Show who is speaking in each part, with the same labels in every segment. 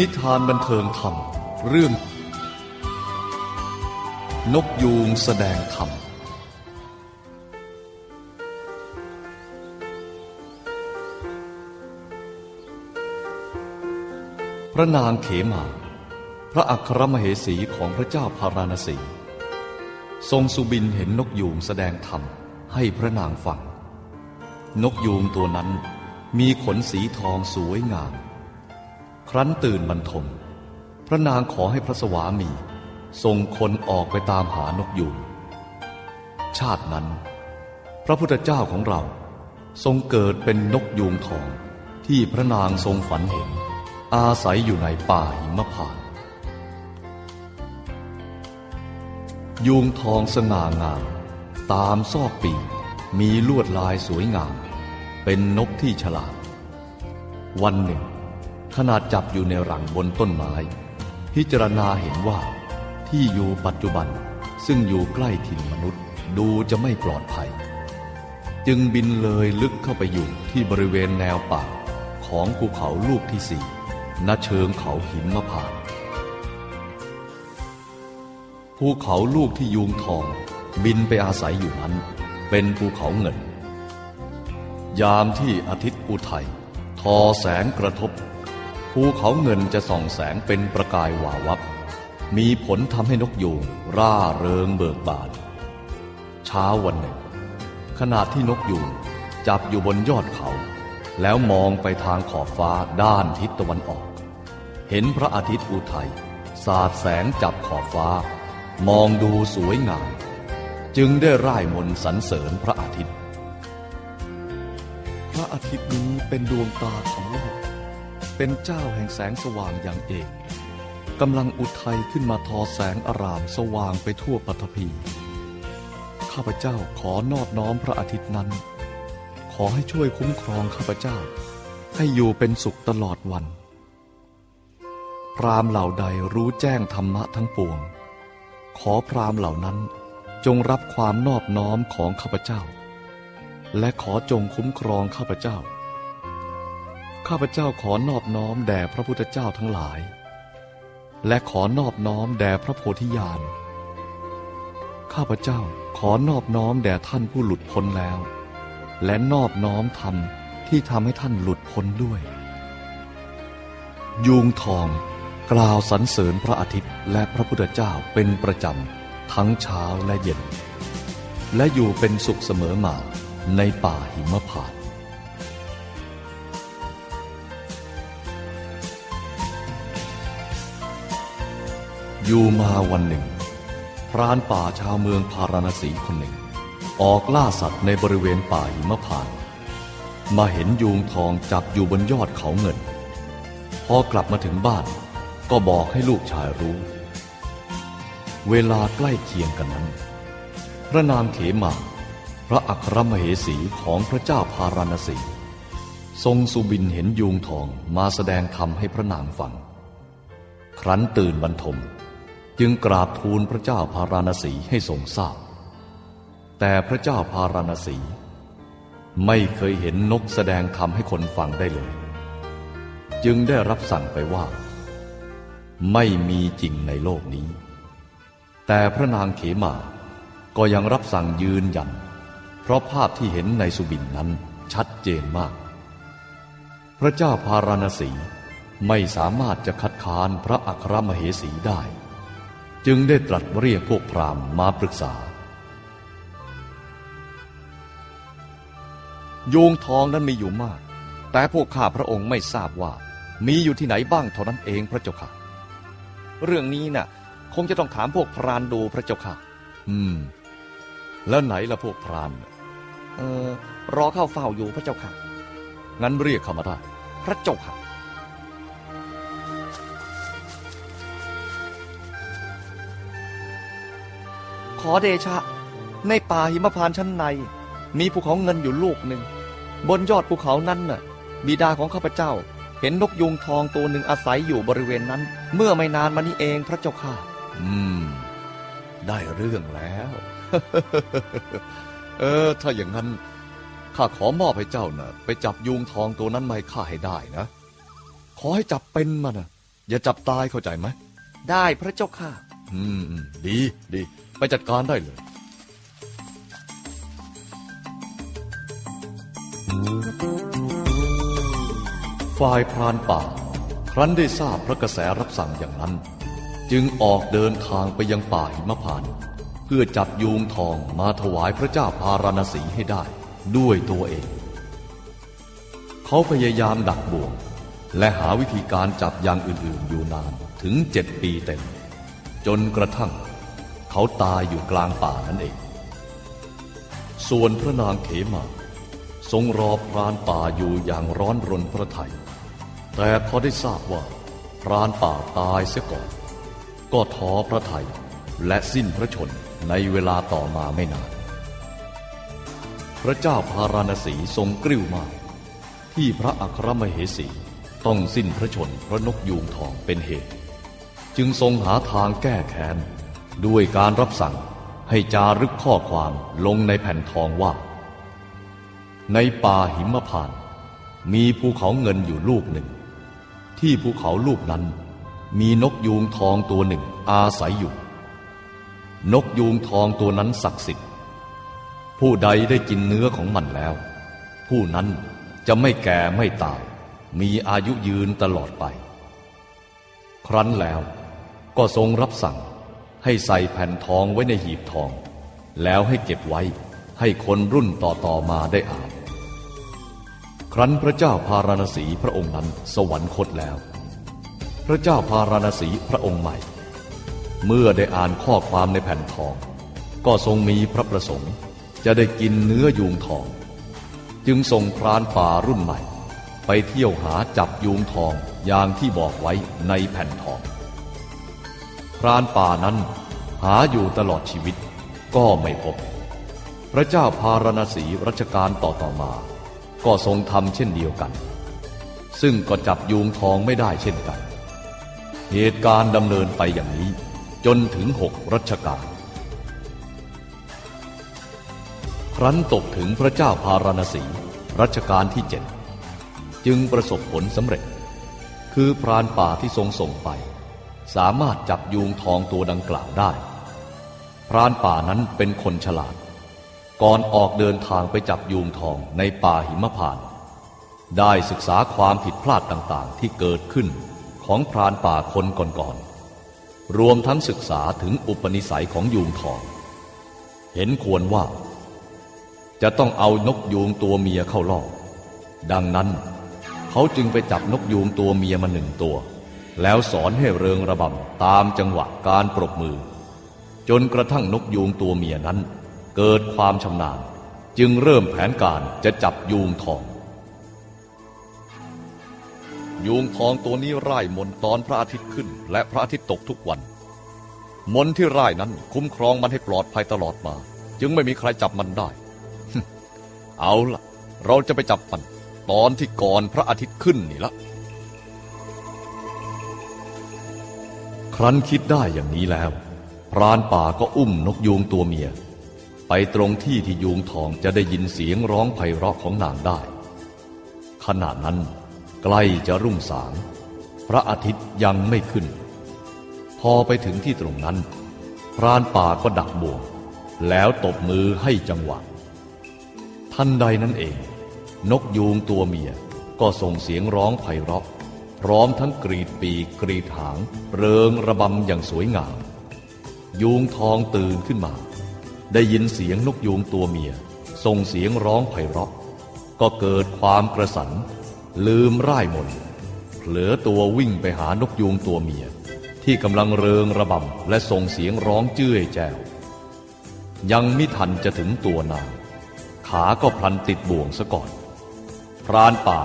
Speaker 1: นิทานบันเทิงธรรม เรื่อง นกยูงแสดงธรรม พระนางเขมา พระอัครมเหสีของพระเจ้าพาราณสี ทรงสุบินเห็นนกยูงแสดงธรรมให้พระนางฟัง นกยูงตัวนั้นมีขนสีทองสวยงาม ครั้นตื่นบรรทม พระนางขอให้พระสวามีส่งคนออกไปตามหานกยูงชาตินั้น พระพุทธเจ้าของเราทรงเกิดเป็นนกยูงทองที่พระนางทรงฝันเห็น อาศัยอยู่ในป่าหิมพานยูงทองสง่างาม ตามซอกปีกมีลวดลายสวยงาม เป็นนกที่ฉลาด วันหนึ่ง ขนาดจับอยู่ในรังบนต้นไม้ พิจารณาเห็นว่า ที่อยู่ปัจจุบันซึ่งอยู่ใกล้ถิ่นมนุษย์ดูจะไม่ปลอดภัย จึงบินเลยลึกเข้าไปอยู่ที่บริเวณแนวป่าของภูเขาลูกที่สี่ณเชิงเขาหินมะพานภูเขาลูกที่ยูงทองบินไปอาศัยอยู่นั้น เป็นภูเขาเงิน ยามที่อาทิตย์อุทัยทอแสงกระทบ ภูเขาเงินจะส่องแสงเป็นประกายวาววับ มีผลทำให้นกยูงร่าเริงเบิกบาน เช้าวันหนึ่ง ขณะที่นกยูงจับอยู่บนยอดเขา แล้วมองไปทางขอบฟ้าด้านทิศตะวันออก เห็นพระอาทิตย์อุทัยสาดแสงจับขอบฟ้า มองดูสวยงาม จึงได้ร่ายมนสรรเสริญพระอาทิตย์ พระอาทิตย์นี้เป็นดวงตาของโลก เป็นเจ้าแห่งแสงสว่างอย่างเอกกำลังอุทัยขึ้นมาทอแสงอารามสว่างไปทั่วปฐพี ข้าพเจ้าขอนอบน้อมพระอาทิตย์นั้น ขอให้ช่วยคุ้มครองข้าพเจ้า ให้อยู่เป็นสุขตลอดวัน พรามเหล่าใดรู้แจ้งธรรมะทั้งปวง ขอพรามเหล่านั้นจงรับความนอบน้อมของข้าพเจ้า และขอจงคุ้มครองข้าพเจ้า ข้าพเจ้าขอนอบน้อมแด่พระพุทธเจ้าทั้งหลาย และขอนอบน้อมแด่พระโพธิญาณ ข้าพเจ้าขอนอบน้อมแด่ท่านผู้หลุดพ้นแล้ว และนอบน้อมธรรมที่ทำให้ท่านหลุดพ้นด้วยยูงทองกล่าวสรรเสริญพระอาทิตย์และพระพุทธเจ้าเป็นประจำทั้งเช้าและเย็น และอยู่เป็นสุขเสมอมาในป่าหิมพาน อยู่มาวันหนึ่ง พรานป่าชาวเมืองพาราณสีคนหนึ่ง ออกล่าสัตว์ในบริเวณป่าหิมพานมาเห็นยูงทองจับอยู่บนยอดเขาเงิน พอกลับมาถึงบ้าน ก็บอกให้ลูกชายรู้ เวลาใกล้เคียงกันนั้น พระนางเขมา พระอัครมเหสีของพระเจ้าพาราณสี ทรงสุบินเห็นยูงทองมาแสดงธรรมให้พระนางฟัง ครั้นตื่นบรรทม จึงกราบทูลพระเจ้าพาราณสีให้ทรงทราบ แต่พระเจ้าพาราณสี ไม่เคยเห็นนกแสดงธรรมให้คนฟังได้เลย จึงได้รับสั่งไปว่า ไม่มีจริงในโลกนี้ แต่พระนางเขมาก็ยังรับสั่งยืนยัน เพราะภาพที่เห็นในสุบินนั้นชัดเจนมาก พระเจ้าพาราณสีไม่สามารถจะคัดค้านพระอัครมเหสีได้ จึงได้ตรัสเรียกพวกพราหมณ์มาปรึกษา โยงทองนั้นมีอยู่มาก แต่พวกข้าพระองค์ไม่ทราบว่า มีอยู่ที่ไหนบ้างเท่านั้นเองพระเจ้าค่ะ
Speaker 2: เรื่องนี้น่ะ คงจะต้องถามพวกพรานดูพระเจ้าค่ะ
Speaker 1: อืม แล้วไหนละพวกพราน
Speaker 2: เออรอเข้าเฝ้าอยู่พระเจ้าค่ะ
Speaker 1: งั้นเรียกเขามาได้
Speaker 2: พระเจ้าค่ะ อเดชะ ในป่าหิมพานต์ชั้นใน มีภูเขาเงินอยู่ลูกหนึ่ง บนยอดภูเขานั้นน่ะ บิดาของข้าพเจ้า เห็นนกยูงทองตัวหนึ่งอาศัยอยู่บริเวณนั้น เมื่อไม่นานมานี้เองพระเจ้าค่ะ
Speaker 1: อืม ได้เรื่องแล้ว เออ ถ้าอย่างนั้นข้าขอมอบให้เจ้านะ่ะ ไปจับยูงทองตัวนั้นมาให้ข้าให้ได้นะ ขอให้จับเป็นมานะอย่าจับตายเข้าใจไหม
Speaker 2: ได้พระเจ้าค่ะ
Speaker 1: อืมอืมดีดี ไปจัดการได้เลย ฝ่ายพรานป่า ครั้นได้ทราบพระกระแสรับสั่งอย่างนั้น จึงออกเดินทางไปยังป่าหิมพานต์เพื่อจับยูงทองมาถวายพระเจ้าพาราณสีให้ได้ด้วยตัวเอง เขาพยายามดักบ่วง และหาวิธีการจับอย่างอื่นๆอยู่นานถึงเจ็ดปีเต็ม จนกระทั่ง เขาตายอยู่กลางป่านั่นเอง ส่วนพระนางเขมา ทรงรอพรานป่าอยู่อย่างร้อนรนพระไทย แต่พอได้ทราบว่าพรานป่าตายเสียก่อน ก็ท้อพระไทยและสิ้นพระชนในเวลาต่อมาไม่นาน พระเจ้าพาราณสีทรงกริ้วมาก ที่พระอัครมเหสีต้องสิ้นพระชนพระนกยูงทองเป็นเหตุ จึงทรงหาทางแก้แค้น ด้วยการรับสั่งให้จารึกข้อความลงในแผ่นทองว่า ในป่าหิมพานต์มีภูเขาเงินอยู่ลูกหนึ่ง ที่ภูเขาลูกนั้น มีนกยูงทองตัวหนึ่งอาศัยอยู่ นกยูงทองตัวนั้นศักดิ์สิทธิ์ ผู้ใดได้กินเนื้อของมันแล้ว ผู้นั้นจะไม่แก่ไม่ตาย มีอายุยืนตลอดไป ครั้นแล้วก็ทรงรับสั่ง ให้ใส่แผ่นทองไว้ในหีบทอง แล้วให้เก็บไว้ให้คนรุ่นต่อๆมาได้อ่าน ครั้นพระเจ้าพาราณสีพระองค์นั้นสวรรคตแล้ว พระเจ้าพาราณสีพระองค์ใหม่ เมื่อได้อ่านข้อความในแผ่นทอง ก็ทรงมีพระประสงค์จะได้กินเนื้อยูงทอง จึงส่งพรานป่ารุ่นใหม่ ไปเที่ยวหาจับยูงทองอย่างที่บอกไว้ในแผ่นทอง รานป่านั้น หาอยู่ตลอดชีวิตก็ไม่พบ พระเจ้าพาราณสีรัชกาลต่อต่อมา ก็ทรงทำเช่นเดียวกัน ซึ่งก็จับยูงทองไม่ได้เช่นกัน เหตุการณ์ดำเนินไปอย่างนี้จนถึงหกรัชกาลครั้นตกถึงพระเจ้าพาราณสีรัชกาลที่เจ็ดจึงประสบผลสำเร็จ คือพรานป่าที่ทรงส่งไป สามารถจับยูงทองตัวดังกล่าวได้ พรานป่านั้นเป็นคนฉลาด ก่อนออกเดินทางไปจับยูงทองในป่าหิมพาน ได้ศึกษาความผิดพลาดต่างๆ ที่เกิดขึ้นของพรานป่าคนก่อนๆ รวมทั้งศึกษาถึงอุปนิสัยของยูงทอง เห็นควรว่า จะต้องเอานกยูงตัวเมียเข้าล่อ ดังนั้น เขาจึงไปจับนกยูงตัวเมียมาหนึ่งตัว แล้วสอนให้เริงระบำตามจังหวะการปรบมือ จนกระทั่งนกยูงตัวเมียนั้น เกิดความชำนาญ จึงเริ่มแผนการจะจับยูงทอง ยูงทองตัวนี้ร่ายมนตอนพระอาทิตย์ขึ้น และพระอาทิตย์ตกทุกวัน มนที่ร่ายนั้นคุ้มครองมันให้ปลอดภัยตลอดมา จึงไม่มีใครจับมันได้ เอาล่ะ เราจะไปจับมัน ตอนที่ก่อนพระอาทิตย์ขึ้นนี่ละ ครั้นคิดได้อย่างนี้แล้ว พรานป่าก็อุ้มนกยูงตัวเมีย ไปตรงที่ที่ยูงทองจะได้ยินเสียงร้องไพเราะของนางได้ ขณะนั้นใกล้จะรุ่งสาง พระอาทิตย์ยังไม่ขึ้น พอไปถึงที่ตรงนั้น พรานป่าก็ดักบ่วง แล้วตบมือให้จังหวะ ทันใดนั้นเอง นกยูงตัวเมียก็ส่งเสียงร้องไพเราะ พร้อมทั้งกรีดปีกกรีดหาง เริงระบำอย่างสวยงาม ยูงทองตื่นขึ้นมา ได้ยินเสียงนกยูงตัวเมีย ส่งเสียงร้องไพเราะ ก็เกิดความกระสัน ลืมร่ายมนเผลอตัววิ่งไปหานกยูงตัวเมีย ที่กำลังเริงระบำและส่งเสียงร้องเจ้ยแจ้ว ยังไมิทันจะถึงตัวนางขาก็พลันติดบ่วงซะก่อน พรานป่า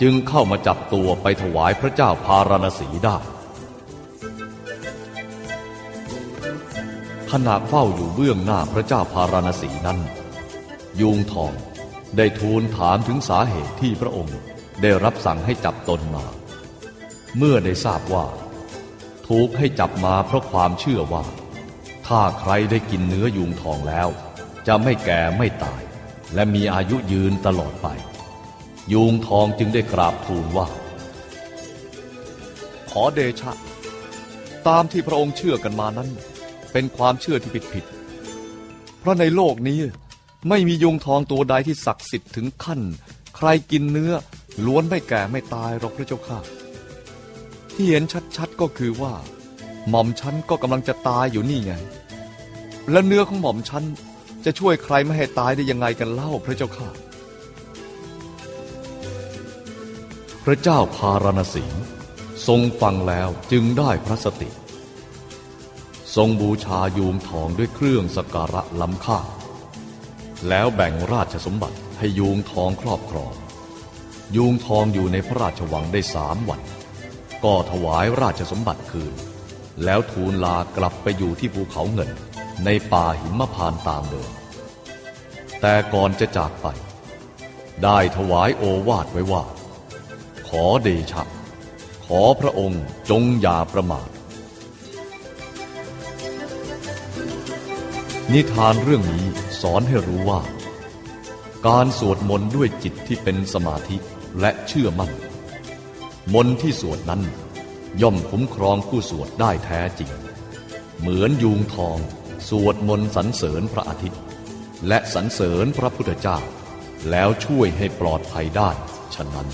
Speaker 1: จึงเข้ามาจับตัวไปถวายพระเจ้าพาราณสีได้ขณะเฝ้าอยู่เบื้องหน้าพระเจ้าพาราณสีนั้นยูงทองได้ทูลถามถึงสาเหตุที่พระองค์ได้รับสั่งให้จับตนมา เมื่อได้ทราบว่า ถูกให้จับมาเพราะความเชื่อว่า ถ้าใครได้กินเนื้อยูงทองแล้ว จะไม่แก่ไม่ตาย และมีอายุยืนตลอดไป ยูงทองจึงได้กราบทูลว่า ข
Speaker 2: อเดชะ ตามที่พระองค์เชื่อกันมานั้น เป็นความเชื่อที่ผิดผิดๆเพราะในโลกนี้ไม่มียุงทองตัวใดที่ศักดิ์สิทธิ์ถึงขั้น ใครกินเนื้อล้วนไม่แก่ไม่ตายหรอกพระเจ้าค่ะ ที่เห็นชัดๆก็คือว่า หม่อมฉันก็กำลังจะตายอยู่นี่ไง และเนื้อของหม่อมฉันจะช่วยใครไม่ให้ตายได้ยังไงกันเล่าพระเจ้าค่ะ
Speaker 1: ระเจ้าพาราณสีทรงฟังแล้วจึงได้พระสติ ทรงบูชายูงทองด้วยเครื่องสกการะล้ำค่า แล้วแบ่งราชสมบัติให้ยูงทองครอบครอง ยูงทองอยู่ในพระราชวังได้สามวัน ก็ถวายราชสมบัติคืน แล้วทูลลากลับไปอยู่ที่ภูเขาเงินในป่าหิมพานตามเดิม แต่ก่อนจะจากไป ได้ถวายโอวาทไว้ว่า ขอเดชะ ขอพระองค์จงอย่าประมาท นิทานเรื่องนี้สอนให้รู้ว่า การสวดมนต์ด้วยจิตที่เป็นสมาธิและเชื่อมั่น มนต์ที่สวดนั้นย่อมคุ้มครองผู้สวดได้แท้จริง เหมือนยูงทองสวดมนต์สรรเสริญพระอาทิตย์ และสรรเสริญพระพุทธเจ้า แล้วช่วยให้ปลอดภัยได้ฉะนั้น